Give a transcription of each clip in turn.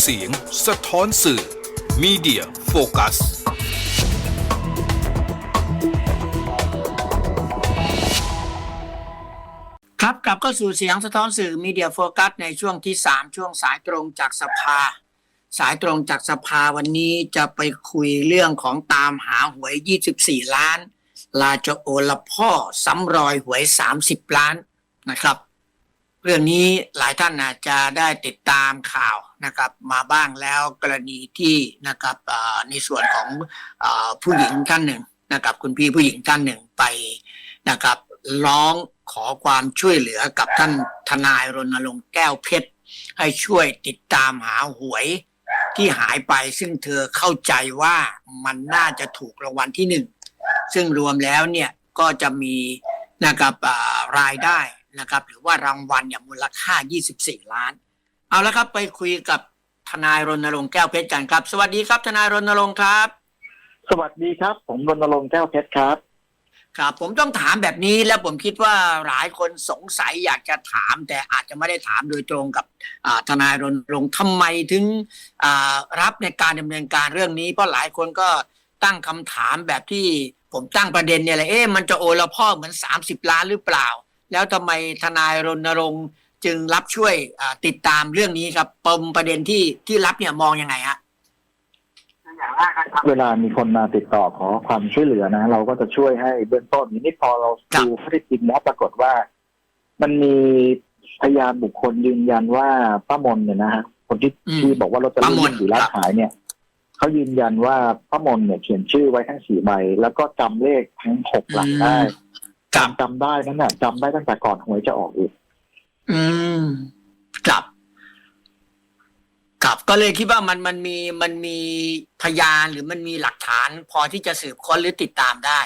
เสียงสะท้อนสื่อ Media Focus ครับกลับเข้าสู่เสียงสะท้อนสื่อมีเดียโฟกัสในช่วงที่ 3 ช่วงสายตรงจากสภา สายตรงจากสภาวันนี้จะไปคุยเรื่องของตามหาหวย 24 ล้าน ลาจะโอละพ่อซ้ำรอยหวย 30 ล้านนะครับ เรื่องนี้หลายท่านอาจจะได้ติดตามข่าวนะครับมาบ้างแล้วกรณีที่นะครับในส่วนของอผู้หญิงท่านหนึ่งนะครับคุณพี่ผู้หญิงท่านหนึ่งไปนะครับร้องขอความช่วยเหลือกับท่านทนายรณรงค์แก้วเพชร ให้ช่วยติดตามหาหวยที่หายไปซึ่งเธอเข้าใจว่ามันน่าจะถูกรางวัลที่หนึ่งซึ่งรวมแล้วเนี่ยก็จะมีนะครับรายได้ นะครับหรือว่ารางวัลอย่างมูลค่า 24 ล้าน เอาละครับไปคุยกับทนายรณรงค์แก้วเพชรกันครับ สวัสดีครับทนายรณรงค์ครับ สวัสดีครับ ผมรณรงค์แก้วเพชรครับ ครับผมต้องถามแบบนี้แล้วผมคิดว่าหลายคนสงสัยอยากจะถาม แต่อาจจะไม่ได้ถามโดยตรงกับอ่าทนายรณรงค์ทำไมถึงอ่ารับในการดำเนินการเรื่องนี้ เพราะหลายคนก็ตั้งคำถามแบบที่ผมตั้งประเด็นเนี่ยแหละเอ๊ะมันจะโอละพ่อเหมือน 30 ล้านหรือเปล่า แล้วทำไมทนายรณรงค์จึงรับช่วยอ่าติดตามเรื่องนี้ครับปมประเด็นที่ที่รับเนี่ยมองยังไงฮะเวลามีคนมาติดต่อขอความช่วยเหลือนะ เราก็จะช่วยให้เบื้องต้นนี่พอเราครับดูข้อเท็จจริงแล้วปรากฏว่า มันมีพยานบุคคลยืนยันว่าป้ามนเนี่ยนะฮะคนที่อืมที่บอกว่าลอตเตอป้ารี่มนสี่ล้านครับขายเนี่ยเขายืนยันว่าป้ามนเนี่ยเขียนชื่อไว้ทั้งสี่ใบ แล้วก็จำเลขทั้งหกหลักได้ ครับจำได้นั่นน่ะจำได้ตั้งแต่ก่อนหวยจะออกอีก อืมครับครับก็เลยคิดว่ามันมันมีมันมีพยานหรือมันมีหลักฐาน พอที่จะสืบค้นหรือติดตามได้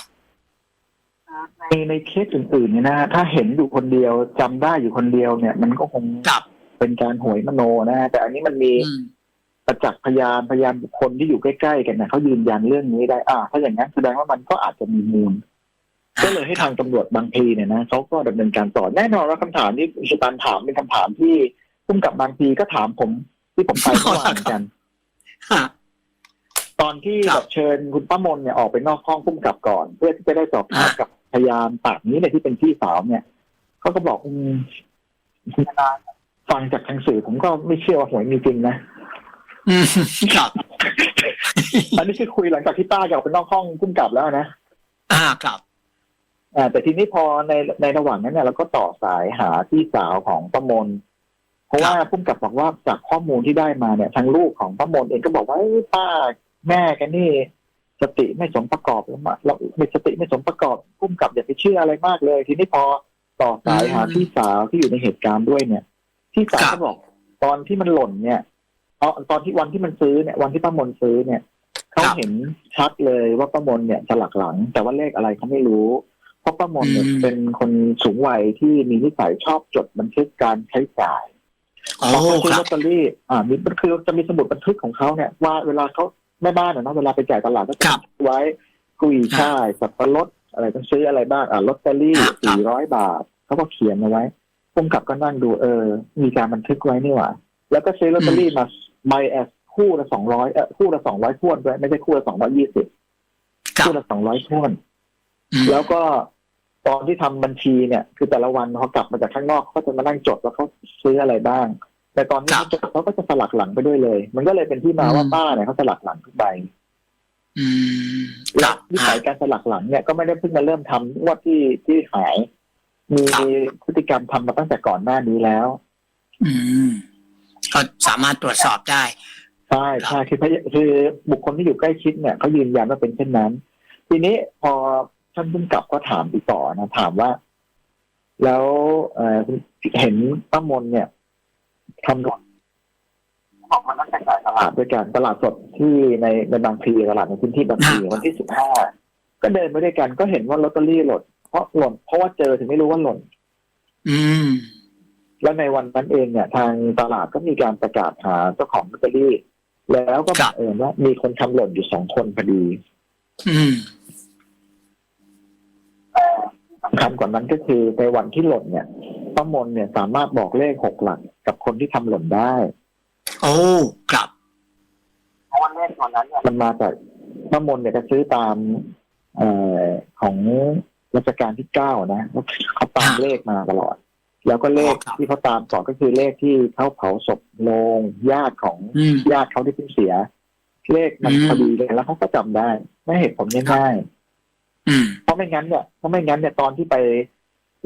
ในในเคสอื่นๆเนี่ยนะถ้าเห็นอยู่คนเดียวจำได้อยู่คนเดียวเนี่ย มันก็คงครับ เป็นการหวยมโนนะฮะแต่อันนี้มันมีอืม ประจักษ์พยานพยานบุคคลที่อยู่ใกล้ๆกันนะเขายืนยันเรื่องนี้ได้ อ่าถ้าอย่างนั้นแสดงว่ามันก็อาจจะมีมูล ก็เลยให้ทางตำรวจบางทีเนี่ยนะเขาก็ดำเนินการต่อแน่นอนว่าคำถามที่อิชตันถามเป็นคำถามที่พุ่มกับบางทีก็ถามผมที่ผมไปเมื่อวานเหมือนกัน ฮะ ตอนที่ครับแบบเชิญคุณป้ามนเนี่ยออกไปนอกห้องพุ่มกับก่อน เพื่อที่จะได้สอบถามอ่ากับพยานปากนี้เนี่ยที่เป็นพี่สาวเนี่ยเขาก็บอกอืมคุณนาฟังจากทางสื่อผมก็ไม่เชื่อว่าหวยมีจริงนะ อืมครับ อันนี้คือคุยหลังจากที่ป้าแกออกไปนอกห้องพุ่มกับแล้วนะ อ่าครับ อ่าแต่ทีนี้พอในในระหว่างนั้นเนี่ยเราก็ต่อสายหาพี่สาวของป้ามนเพราะว่าพุ่มกับบอกว่าจากข้อมูลที่ได้มาเนี่ยทางลูกของป้ามนเองก็บอกว่าเอ้ยป้าแม่แกันนี่ สติไม่สมประกอบแล้วมาเราไม่สติไม่สมประกอบพุ่มกับอย่าไปเชื่ออะไรมากเลย ทีนี้พอต่อสายหาอืมพี่สาวที่อยู่ในเหตุการณ์ด้วยเนี่ยพี่สาวครัก็บบอกตอนที่มันหล่นเนี่ยเอาตอนที่วันที่มันซื้อเนี่ยวันที่ป้ามนซื้อเนี่ยเขาครับเห็นชัดเลยว่าป้ามนเนี่ยสลักหลัง แต่ว่าเลขอะไรเขาไม่รู้ เพราะป้ามนเนี่ยอืมเป็นคนสูงวัยที่มีนิสัยชอบจดบันทึกการใช้จ่ายโอ้พอเขาซื้อครัลบอตเตอรี่อ่ามีมันคือจะมีสมุดบันทึกของเขาเนี่ยว่าเวลาเขาแม่บ้านอะนะเวลาไปจ่ายตลาดก็จะครับบันทึกไว้กุยช่ายสับปะรดอะไรต้องซื้ออะไรบ้างอ่าลอตเตอรี่ครับสี่ร้อยบาทเขาก็เขียนเอาไว้พุ่มกับก็นั่งดูเออ มีการบันทึกไว้นี่หว่า แล้วก็ซื้อลอตเตอรี่มาใบแอสคู่ละสองร้อยเออคู่ละสองร้อยทวนด้วยไม่ใช่คู่ละสองร้อยยี่สิบครับคู่ละสองร้อยทวนอืมแล้วก็ ตอนที่ทำบัญชีเนี่ยคือแต่ละวันเขากลับมาจากข้างนอกเขาก็จะมานั่งจดว่าเขาซื้ออะไรบ้าง แต่ตอนที่เขาจดเขาก็จะสลักหลังไปด้วยเลย มันก็เลยเป็นที่มาว่าป้าเนี่ยเขาสลักหลังทุกใบอืมคแล้รัวบวิสัยการสลักหลังเนี่ยก็ไม่ได้เพิ่งมาเริ่มทำงว่าที่ที่หาย มีครับพฤติกรรมทำมาตั้งแต่ก่อนหน้านี้แล้ว อืมก็สามารถตรวจสอบได้ใช่ใช่คือพยคือบุคคลที่อยู่ใกล้ชิดเนี่ยเขายืนยันว่าเป็นเช่นนั้น ทีนี้พอ ท่านผู้กำกับก็ถามอีกต่อนะถามว่า แล้วเอ่อเห็นป้ามนเนี่ยทำหล่นออกมาตั้งแต่ตลาดด้วยกันตลาดสดที่ในในบางพลีตลาดในพื้นที่บางพลีครับวันที่สิบห้าก็เดินไปด้วยกันก็เห็นว่าลอตเตอรี่หล่นเพราะหล่นเพราะว่าเจอถึงไม่รู้ว่าหล่น อืม แล้วในวันนั้นเองเนี่ย ทางตลาดก็มีการประกาศหาเจ้าของลอตเตอรี่ แล้วก็ครับับงเอิญว่ามีคนทำหล่นอยู่สองคนพอดี อืม สำคัญกว่านั้นก็คือในวันที่หล่นเนี่ยป้ามนเนี่ยสามารถบอกเลขหกหลักกับคนที่ทำหล่นได้ โอ้ครับเพราะว่าเลขตอนนั้นเนี่ยมันมาจากป้ามนเนี่ยจะซื้อตามเอ่อของรัชกาลที่เก้านะเขาตามเลขมาตลอด แล้วก็เลขอ๋อครับที่เขาตามก่อนก็คือเลขที่เขาเผาศพโลงญาติของอืมญาติเขาที่เพิ่งเสีย เลขมันอืมพอดีเลยแล้วเขาก็จำได้ไม่เหตุผลง่ายอืมๆ เพราะไม่งั้นเนี่ยเพราะไม่งั้นเนี่ยตอนที่ไป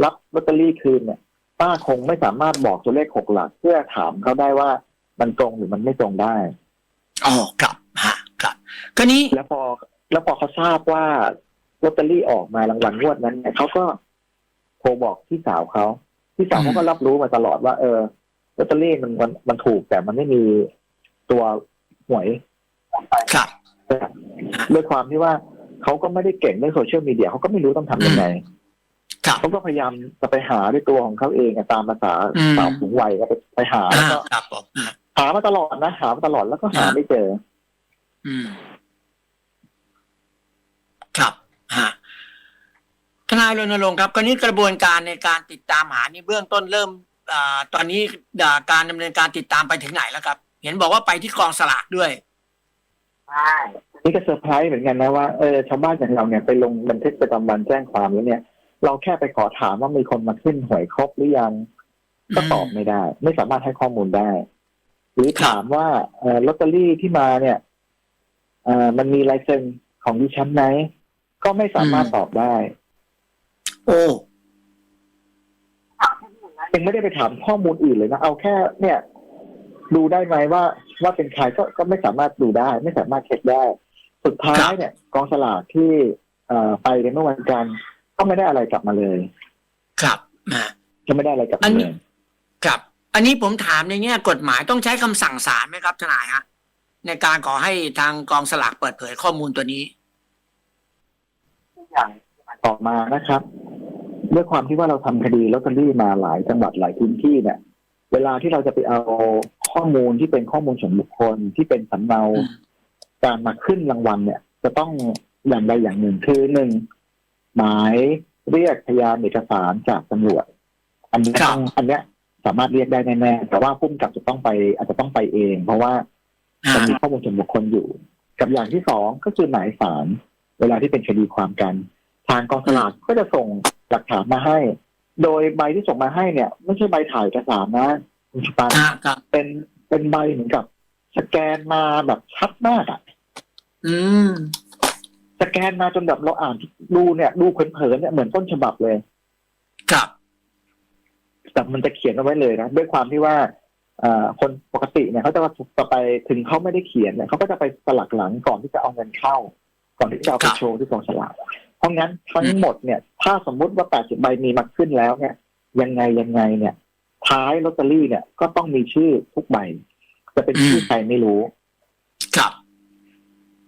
รับลอตเตอรี่คืนเนี่ยป้าคงไม่สามารถบอกตัวเลขหกหลัก เพื่อถามเขาได้ว่ามันตรงหรือมันไม่ตรงได้อ๋อครับฮะครับ ก็นี้แล้วพอแล้วพอเขาทราบว่าลอตเตอรี่ออกมารางวัลงวดนั้นเนี่ยเขาก็โทรบอกพี่สาวเขาพี่สาวเขาก็รับรู้มาตลอดว่า เออลอตเตอรี่มันมันมันถูกแต่มันไม่มีตัวหวยครับด้วยความที่ว่า เขาก็ไม่ได้เก่งเรื่องโซเชียลมีเดียเขาก็ไม่รู้ต้องทำยังไงครับเขาก็พยายามจะไปหาด้วยตัวของเขาเองอะตามภาษาอืมสาวสูงวัยก็ไปไปหาแล้วอ่าก็ครับผมอ่าหามาตลอดนะหามาตลอดแล้วก็หาอ่าไม่เจอ อืม ครับฮะทนายรณรงค์ครับก็นี้กระบวนการในการติดตามหานี่เบื้องต้นเริ่มอาตอนนี้อ่าการดำเนินการติดตามไปถึงไหนแล้วครับ เห็นบอกว่าไปที่กองสลากด้วย นี่ก็เซอร์ไพรส์เหมือนกันนะว่าเออชาวบ้านอย่างเราเนี่ยไปลงบันทึกประจำวันแจ้งความแล้วเนี่ย เราแค่ไปขอถามว่ามีคนมาขึ้นหวยครบหรือยังก็ตอบไม่ได้ ไม่สามารถให้ข้อมูลได้ หรือถามว่าเออลอตเตอรี่ที่มาเนี่ยเออมันมีลายเซ็นของดิฉันไหมก็ไม่สามารถอืมตอบได้ โอ้ยังไม่ได้ไปถามข้อมูลอื่นเลยนะเอาแค่เนี่ย ดูได้ไหมว่าว่าเป็นใครก็ก็ไม่สามารถดูได้ ไม่สามารถเช็คได้ สุดท้ายเนี่ย กองสลากที่เอ่อไปในเมื่อวันจันทร์ก็ไม่ได้อะไรกลับมาเลย ครับนะจะไม่ได้อะไรกลับอัมานนี้เลยครับ อันนี้ผมถามในแง่กฎหมายต้องใช้คำสั่งศาลไหมครับทนายฮะในการขอให้ทางกองสลากเปิดเผยข้อมูลตัวนี้ต่อมานะครับด้วยความที่ว่าเราทำคดีลอตเตอรี่มาหลายจังหวัดหลายพื้นที่เนี่ย เวลาที่เราจะไปเอาข้อมูลที่เป็นข้อมูลส่วนบุคคลที่เป็นสำเนาอืมการมาขึ้นรางวัลเนี่ย จะต้องอย่างใดอย่างหนึ่งคือหนึ่งหมายเรียกพยานเอกสารจากตำรวจ อันนี้ครับต้องอันเนี้ยสามารถเรียกได้แน่ๆแต่ว่าผู้กำกับจะต้องไปอาจจะต้องไปเอง เพราะว่าอ่าจะมีข้อมูลส่วนบุคคลอยู่ กับอย่างที่สองก็คือหมายสารเวลาที่เป็นคดีความกัน ทางกองสลากก็จะส่งหลักฐานมาให้ โดยใบที่ส่งมาให้เนี่ย ไม่ใช่ใบถ่ายเอกสารนะคุณชุปานอ่าครับ เป็นเป็นใบเหมือนกับ สแกนมาแบบชัดมากอะอืม สแกนมาจนแบบเราอ่านดูเนี่ยดูเผินๆเนี่ยเหมือนต้นฉบับเลย ครับ แต่มันจะเขียนเอาไว้เลยนะด้วยความที่ว่าเอ่อคนปกติเนี่ยเขาจะจะไปถึงเขาไม่ได้เขียนเนี่ยเขาก็จะไปสลักหลังก่อนที่จะเอาเงินเข้า ก่อนที่จะเอาไปครับโชว์ที่กองสลาก เพราะงั้นทั้งหมดเนี่ย ถ้าสมมุติว่า 80 ใบมีมาขึ้นแล้วเนี่ย ยังไงยังไงเนี่ย ท้ายลอตเตอรี่เนี่ยก็ต้องมีชื่อทุกใบ จะเป็นชื่อใครไม่รู้ ครับ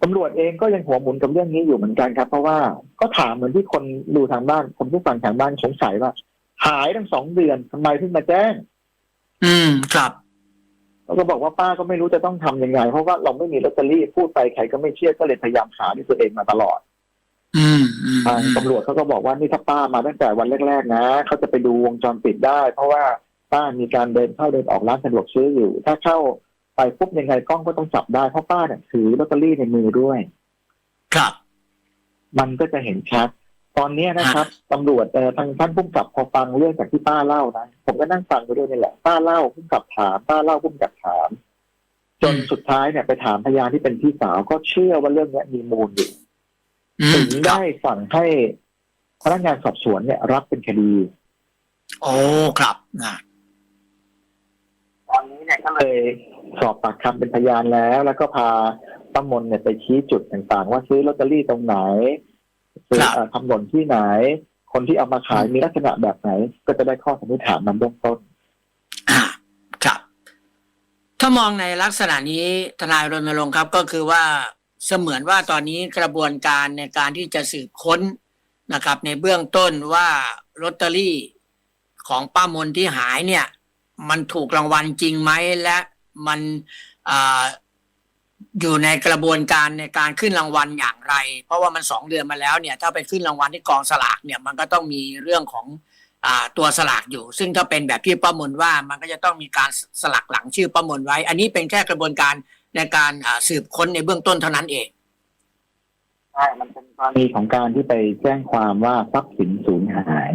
ตำรวจเองก็ยังหัวหมุนกับเรื่องนี้อยู่เหมือนกันครับ เพราะว่าก็ถามเหมือนที่คนดูทางบ้านคนผู้ฟังทางบ้านสงสัยว่า หายตั้งสองเดือนทำไมเพิ่งมาแจ้ง อืมครับเราก็บอกว่าป้าก็ไม่รู้จะต้องทำยังไง เพราะว่าเราไม่มีลอตเตอรี่พูดไปใครก็ไม่เชื่อก็เลยพยายามหาด้วยตัวเองมาตลอดอืมอืม ทางตำรวจเขาก็บอกว่านี่ถ้าป้ามาตั้งแต่วันแรกๆนะเขาจะไปดูวงจรปิดได้ เพราะว่าป้ามีการเดินเข้าเดินออกร้านสะดวกซื้ออยู่ ถ้าเข้าไปปุ๊บยังไงกล้องก็ต้องจับได้เพราะป้าเนี่ยถือลอตเตอรี่ในมือด้วย ครับ มันก็จะเห็นชัด ตอนเนี้ยนะครับตำรวจเอ่อทางท่านผู้กำกับพอฟังเรื่องจากที่ป้าเล่านะผมก็นั่งฟังไปด้วยนี่แหละป้าเล่าผู้กำกับถาม ป้าเล่าผู้กำกับถาม จนอืมสุดท้ายเนี่ยไปถามพยานที่เป็นพี่สาวก็เชื่อว่าเรื่องเนี้ยมีมูลอยู่อื ถึมงครับได้สั่งให้พนักงานสอบสวนเนี่ย รับเป็นคดีโอ้ครับนะตอนนี้เนี่ยก็เลยสอบปากคำเป็นพยานแล้ว แล้วก็พาป้ามนเนี่ยไปชี้จุดต่างๆ ว่าซื้อลอตเตอรี่ตรงไหนซื้อเอ่อทำหล่นที่ไหน คนที่เอามาขายมีลักษณะแบบไหน ก็จะได้ข้อสันนิษฐานมันเบื้องต้นอ่าครับถ้ามองในลักษณะนี้ทนายรณรงค์ครับก็คือว่า เสมือนว่าตอนนี้กระบวนการในการที่จะสืบค้นนะครับ ในเบื้องต้นว่าลอตเตอรี่ของป้ามนที่หายเนี่ย มันถูกรางวัลจริงไหมและมันออยู่ในกระบวนการในการขึ้นรางวัลอย่างไร เพราะว่ามันสองเดือนมาแล้วเนี่ย ถ้าไปขึ้นรางวัลที่กองสลากเนี่ยมันก็ต้องมีเรื่องของอตัวสลากอยู่ ซึ่งถ้าเป็นแบบที่ป้ามนว่ามันก็จะต้องมีการสลักหลังชื่อป้ามนไว้ อันนี้เป็นแค่กระบวนการ ในการอ่าสืบค้นในเบื้องต้นเท่านั้นเองใช่มันเป็นกรณีของการที่ไปแจ้งความว่าทรัพย์สินสูญหาย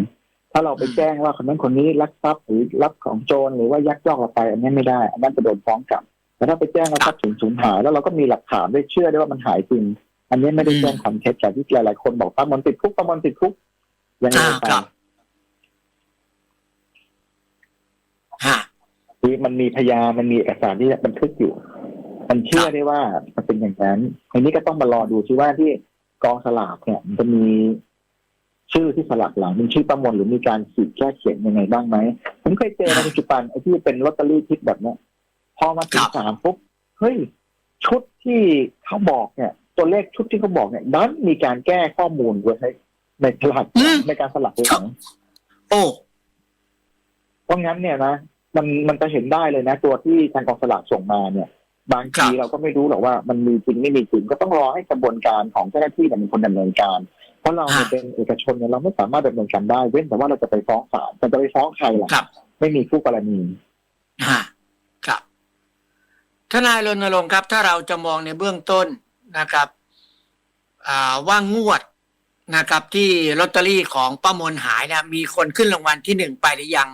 ถ้าเราไปแจ้งว่าคนนั้นคนนี้ลักทรัพย์หรือรับของโจรหรือว่ายักยอกเราไป อันนี้ไม่ได้ อันนั้นจะโดนฟ้องกลับแต่ถ้าไปแจ้งว่าทรัพย์สินสูญหาย แล้วเราก็มีหลักฐานด้วยเชื่อได้ว่ามันหายจริง อันนี้ไม่ได้แจ้งความเท็จแต่ที่หลาย ๆ คนบอกป้ามนติดคุกป้ามนติดคุกยังไงอ่าไปครับฮะคือมันมีพยานมันมีเอกสารที่บันทึกอยู่ มันเชื่อได้ว่ามันเป็นอย่างนั้นทีนี้ก็ต้องมารอดูซิว่าที่กองสลากเนี่ย มันจะมีชื่อที่สลักหลังเป็นชื่อประมวลหรือมีการขีดแก้เขียนยังไงบ้างไหมผมเคยเจอในปัจจุบันไอ้ที่เป็นลอตเตอรี่ทิปแบบเนี้ยพอมาถึคงรับสามปุ๊บเฮ้ยชุดที่เขาบอกเนี่ย ตัวเลขชุดที่เขาบอกเนี่ยนั้นมีการแก้ข้อมูลไว้ในในสลักหลังในการสลักหลังโอ้เพราะงั้นเนี่ยนะมันมันจะเห็นได้เลยนะ ตัวที่ทางกองสลากส่งมาเนี่ย บางทีเราก็ไม่รู้หรอกว่ามันมีจริงไม่มีจริงก็ต้องรอให้กระบวนการของเจ้าหน้าที่เนี่ยเป็นคนดำเนินการ เพราะเราเนี่ยเป็นเอกชนเนี่ยเราไม่สามารถดำเนินการได้ เว้นแต่ว่าเราจะไปฟ้องศาลแต่จะไปฟ้องใครล่ะครับไม่มีคู่กรณีฮะครับทนายรณรงค์ครับ ถ้าเราจะมองในเบื้องต้นนะครับอ่าว่างวดนะครับ ที่ลอตเตอรี่ของป้ามนหายเนี่ยมีคนขึ้นรางวัลที่หนึ่งไปหรือยัง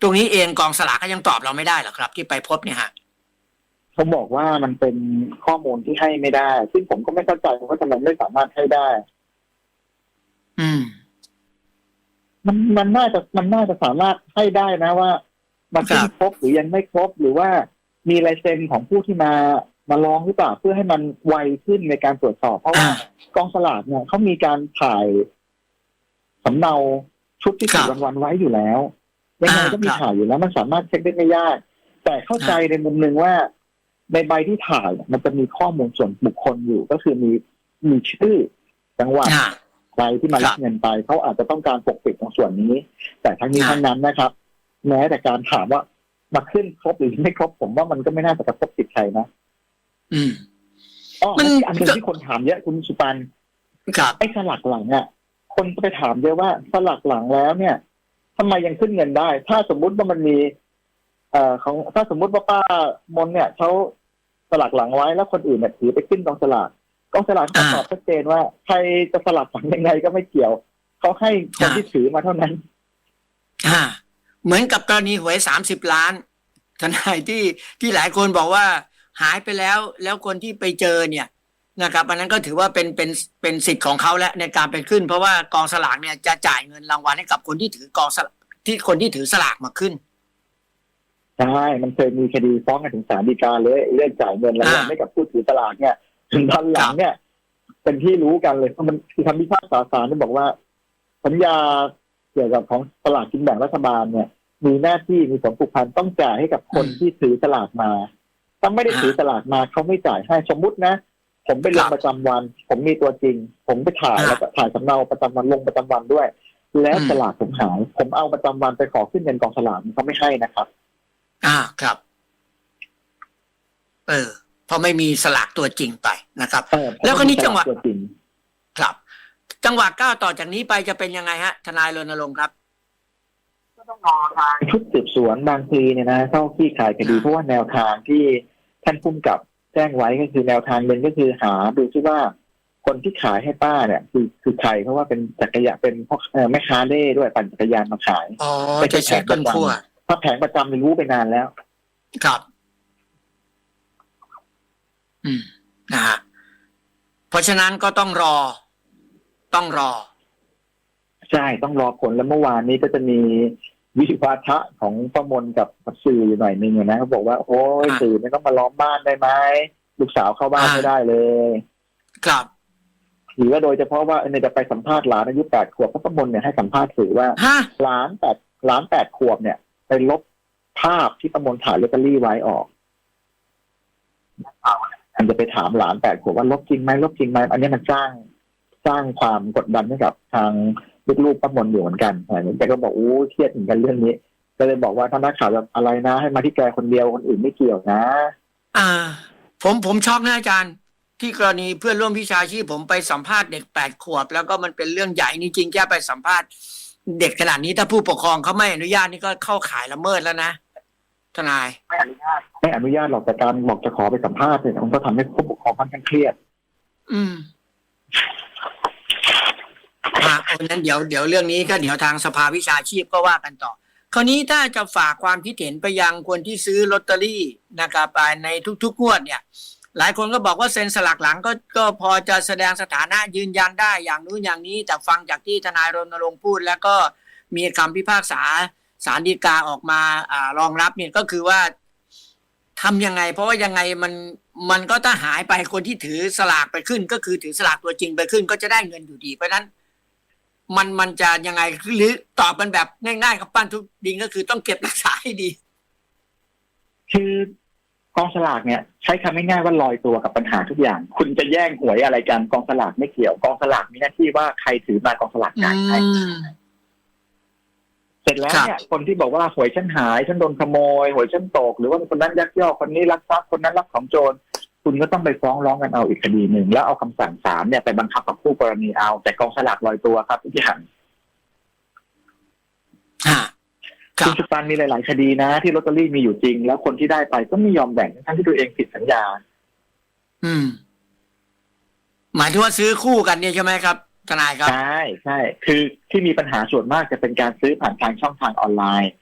ตรงนี้เองกองสลากก็ยังตอบเราไม่ได้หรอครับ ที่ไปพบเนี่ยฮะ เขาบอกว่ามันเป็นข้อมูลที่ให้ไม่ได้ ซึ่งผมก็ไม่เข้าใจว่าทำไมไม่สามารถให้ได้ อืม มันมันน่าจะมันน่าจะสามารถให้ได้นะว่า มันขึ้นครับครบหรือยังไม่ครบหรือว่ามีลายเซ็นของผู้ที่มามาลองหรือเปล่าเพื่อให้มันไวขึ้นในการตรวจสอบ เพราะว่าอ่ากองสลากเนี่ยเขามีการถ่ายสำเนาชุดที่ถูกครับรางวัลไว้อยู่แล้วยังไงอ่าก็มีครับถ่ายอยู่แล้ว มันสามารถเช็คได้ไม่ยาก แต่เข้าใจในมุมหนึ่งว่า ในใบที่ถ่ายเนี่ยมันจะมีข้อมูลส่วนบุคคลอยู่ ก็คือมีมีชื่อจังหวัดอ่าใครที่มารับครับเงินไปเขาอาจจะต้องการปกปิดตรงส่วนนี้ แต่ทั้งนี้ครับทั้งนั้นนะครับ แม้แต่การถามว่ามาขึ้นครบหรือไม่ครบผมว่ามันก็ไม่น่าจะกระทบจิตใครนะอืมอ๋อมันและอีกอันหนึ่งที่คนถามเยอะคุณสุปันครับไอ้สลักหลังอะคนก็ไปถามเยอะว่าสลักหลังแล้วเนี่ยทำไมยังขึ้นเงินได้ ถ้าสมมุติว่ามันมี เอ่อของถ้าสมมุติว่าป้ามนเนี่ยเขาสลักหลังไว้แล้วคนอื่นเนี่ยถือไปขึ้นกองสลากกองสลากเขาตอบชัดเจนว่าใครจะสลักหลังยังไงก็ไม่เกี่ยวเขาให้คนที่ถือมาเท่านั้นอ่าเหมือนกับกรณีหวยสามสิบล้านทนายที่ที่หลายคนบอกว่าหายไปแล้วแล้วคนที่ไปเจอเนี่ยนะครับอันนั้นก็ถือว่าเป็นเป็นเป็นสิทธิ์ของเขาแล้วในการไปขึ้น เพราะว่ากองสลากเนี่ยจะจ่ายเงินรางวัลให้กับคนที่ถือกองสลากที่คนที่ถือสลากมาขึ้น ใช่ มันเคยมีคดีฟ้องกันถึงศาลฎีกาเลยเรื่องจ่ายเงินรางวัลอ่าให้กับผู้ถือสลากเนี่ยถึงทันหลังเนี่ย เป็นที่รู้กันเลยเพราะมันคือคำพิพากษาศาลที่บอกว่า สัญญาเกี่ยวกับของสลากกินแบ่งรัฐบาลเนี่ย มีหน้าที่มีผลผูกพันต้องจ่ายให้กับคนอืมที่ถือสลากมา ถ้าไม่ได้ถือสลากมาเขาไม่จ่ายให้สมมุตินะ ผมไปลครังบประจำวัน ผมมีตัวจริง ผมไปถ่ายอ่าแล้วก็ถ่ายสำเนาประจำวันลงประจำวันด้วย แล้วอืมสลากผมหายผมเอาประจำวันไปขอขึ้นเงินกองสลากเขาไม่ให้นะครับ อ่าครับ เออเพราะไม่มีสลากตัวจริงไปนะครับเออแล้วก็นี่จังหวะตัวจริงครับ จังหวะก้าวต่อจากนี้ไปจะเป็นยังไงฮะ ทนายรณรงค์ครับก็ต้องรอทางชุดสืบสวนบางทีเนี่ยนะเข้าขี้ขายคดีอ่าเพราะว่าแนวทางที่ท่านพุ่มกับแจ้งไว้ก็คือแนวทางหนึ่งก็คือหาดูซิว่าคนที่ขายให้ป้าเนี่ย คือคือใครเพราะว่าเป็นจักรยานเป็นพ่อเอ่อแม่ค้าเล่ด้วยปั่นจักรยานมาขายอ๋อไม่ใช่จะเช็คต้นขั้ว ถ้าแผงประจำเนี่ยรู้ไปนานแล้ว ครับ อืมนะฮะเพราะฉะนั้นก็ต้องรอ ต้องรอ ใช่ต้องรอผลแล้วเมื่อวานนี้ก็จะมีวิวาทะของประมวลกับกับสื่ออยู่หน่อยนึงอะนะเขาบอกว่า โอ้ยอ่าสื่อไม่ต้องมาล้อมบ้านได้ไหมลูกสาวเข้าบ้านอ่าไม่ได้เลย ครับหรือว่าโดยเฉพาะว่าเนี่ยจะไปสัมภาษณ์หลานอายุแปดขวบพระประมวลเนี่ยให้สัมภาษณ์สื่อว่าฮะหลานแปดหลานแปดขวบเนี่ยไป ลบภาพที่ประมวลถ่ายลอตเตอรี่ไว้ออกอันจะไปถามหลานแปดขวบว่าลบจริงไหมลบจริงไหมอันนี้มันสร้างสร้างความกดดันให้กับทางลูกๆประมวลอยู่เหมือนกันแต่ก็บอกอู้เครียดเหมือนกันเรื่องนี้ ก็เลยบอกว่าถ้านักข่าวแบบอะไรนะ ให้มาที่แกคนเดียวคนอื่นไม่เกี่ยวนะ อ่า ผมผมช็อกนะอาจารย์ ที่กรณีเพื่อนร่วมวิชาชีพผมไปสัมภาษณ์เด็กแปดขวบ แล้วก็มันเป็นเรื่องใหญ่นี่จริงแค่ไปสัมภาษณ์ เด็กขนาดนี้ถ้าผู้ปกครองเขาไม่อนุญาตนี่ก็เข้าข่ายละเมิดแล้วนะทนาย ไม่อนุญาตไม่อนุญาตหรอกแต่การบอกจะขอไปสัมภาษณ์เนี่ยมันก็ทำให้ผู้ปกครองค่อนข้างเครียด อืมอะเพราะฉะนั้นเดี๋ยวเดี๋ยวเรื่องนี้ก็เดี๋ยวทางสภาวิชาชีพก็ว่ากันต่อ คราวนี้ถ้าจะฝากความคิดเห็นไปยังคนที่ซื้อลอตเตอรี่นะครับอ่าในทุกๆงวดเนี่ย หลายคนก็บอกว่าเซ็นสลักหลังก็ก็พอจะแสดงสถานะยืนยันได้อย่างนู้นอย่างนี้แต่ฟังจากที่ทนายรณรงค์พูด แล้วก็มีคำพิพากษาสารดีกาออกมาอ่ารองรับเนี่ยก็คือว่าทำยังไง เพราะว่ายังไงมันมันก็ถ้าหายไปคนที่ถือสลากไปขึ้น ก็คือถือสลากตัวจริงไปขึ้น ก็จะได้เงินอยู่ดีเพราะนั้นมันมันจะยังไงหรือตอบมันแบบง่ายๆกับปั้นทุกดิงก็คือต้องเก็บรักษาให้ดี คือ กองสลากเนี่ยใช้คำง่ายๆว่าลอยตัวกับปัญหาทุกอย่าง คุณจะแย่งหวยอะไรกันกองสลากไม่เกี่ยวกองสลากมีหน้าที่ว่าใครถือมากองสลากจ่ายให้เสร็จแล้วเนี่ยคนที่บอกว่าหวยฉันหายฉันโดนขโมยหวยฉันตก หรือว่าคนนั้นยักยอกคนนี้ลักทรัพย์คนนั้นรับของโจรคุณก็ต้องไปฟ้องร้องกันเอาอีกคดีหนึ่งแล้วเอาคำสั่งศาลเนี่ยไปบังคับกับผู้กรณีเอา แต่กองสลากลอยตัวครับทุกอย่าง ฮะ ครัคุบณสุปันมีหลาย ๆ คดีนะ ที่ลอตเตอรี่มีอยู่จริง แล้วคนที่ได้ไปก็ไม่ยอมแบ่งทั้งที่ตัวเองผิดสัญญา อืม หมายถึงว่าซื้อคู่กันเนี่ยใช่ไหมครับทนายครับใช่ใช่คือที่มีปัญหาส่วนมากจะเป็นการซื้อผ่านทางช่องทางออนไลน์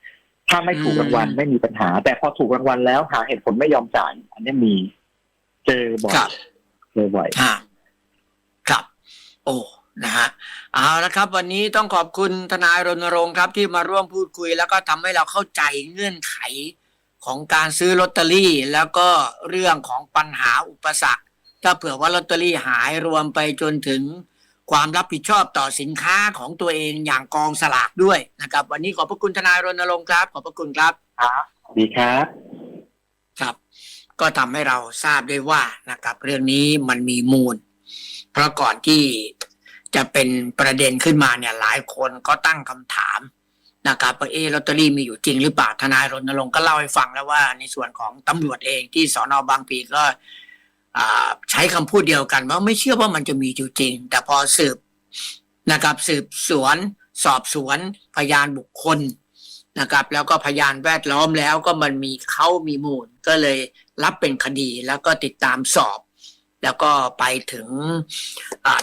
ถ้าไม่ถูกรางวัลอืมไม่มีปัญหา แต่พอถูกรางวัลแล้วหาเหตุผลไม่ยอมจ่าย อันนี้มี เจอบ่อยครับเจอบ่อยฮะครับ โอ้ นะฮะเอาละครับ วันนี้ต้องขอบคุณทนายรณรงค์ครับที่มาร่วมพูดคุย แล้วก็ทำให้เราเข้าใจเงื่อนไขของการซื้อลอตเตอรี่ แล้วก็เรื่องของปัญหาอุปสรรค ถ้าเผื่อว่าลอตเตอรี่หายรวมไปจนถึงความรับผิดชอบต่อสินค้าของตัวเองอย่างกองสลากด้วยนะครับ วันนี้ขอบพระคุณทนายรณรงค์ครับ ขอบพระคุณครับดีครับครับ ก็ทำให้เราทราบได้ว่านะครับ เรื่องนี้มันมีมูล เพราะก่อนที่ จะเป็นประเด็นขึ้นมาเนี่ยหลายคนก็ตั้งคำถามนะครับว่าเออลอตเตอรี่มีอยู่จริงหรือเปล่าทนายรณรงค์ก็เล่าให้ฟังแล้วว่า ในส่วนของตำรวจเองที่สอนอบางพีก็ใช้คำพูดเดียวกันว่าไม่เชื่อว่ามันจะมีอยู่จริง แต่พอสืบนะครับสืบสวนสอบสวนพยานบุคคลนะครับแล้วก็พยานแวดล้อมแล้วก็มันมีเขามีมูล ก็เลยรับเป็นคดีแล้วก็ติดตามสอบ แล้วก็ไปถึง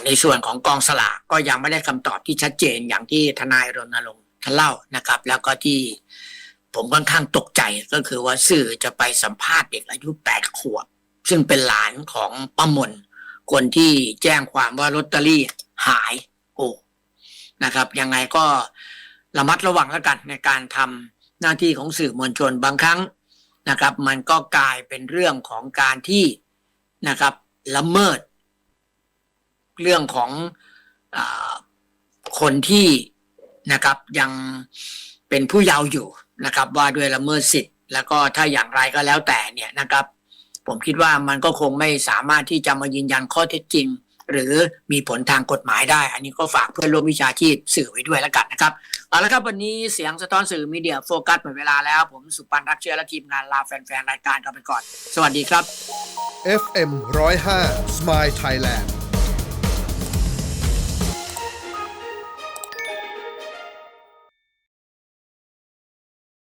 ในส่วนของกองสลากก็ยังไม่ได้คำตอบที่ชัดเจนอย่างที่ทนายรณรงค์ท่านเล่านะครับ แล้วก็ที่ผมค่อนข้างตกใจก็คือว่าสื่อจะไปสัมภาษณ์เด็กอายุแปดขวบ ซึ่งเป็นหลานของป้ามนคนที่แจ้งความว่าลอตเตอรี่หายโอ้นะครับ ยังไงก็ระมัดระวังแล้วกันในการทำหน้าที่ของสื่อมวลชนบางครั้งนะครับ มันก็กลายเป็นเรื่องของการที่นะครับ ละเมิด เรื่องของอคนที่นะครับ ยังเป็นผู้เยาว์อยู่นะครับ ว่าด้วยละเมิดสิทธิ์ แล้วก็ถ้าอย่างไรก็แล้วแต่เนี่ยนะครับ ผมคิดว่ามันก็คงไม่สามารถที่จะมายืนยันข้อเท็จจริง หรือมีผลทางกฎหมายได้ อันนี้ก็ฝากเพื่อนร่วมวิชาชีพสื่อไว้ด้วยแล้วกันนะครับเอาละครับวันนี้เสียงสะท้อนสื่อมีเดียโฟกัสหมดเวลาแล้วผมสุปันรักเชื้อและทีมงานลาแฟนๆรายการกันไปก่อน สวัสดีครับ FM 105 Smile Thailand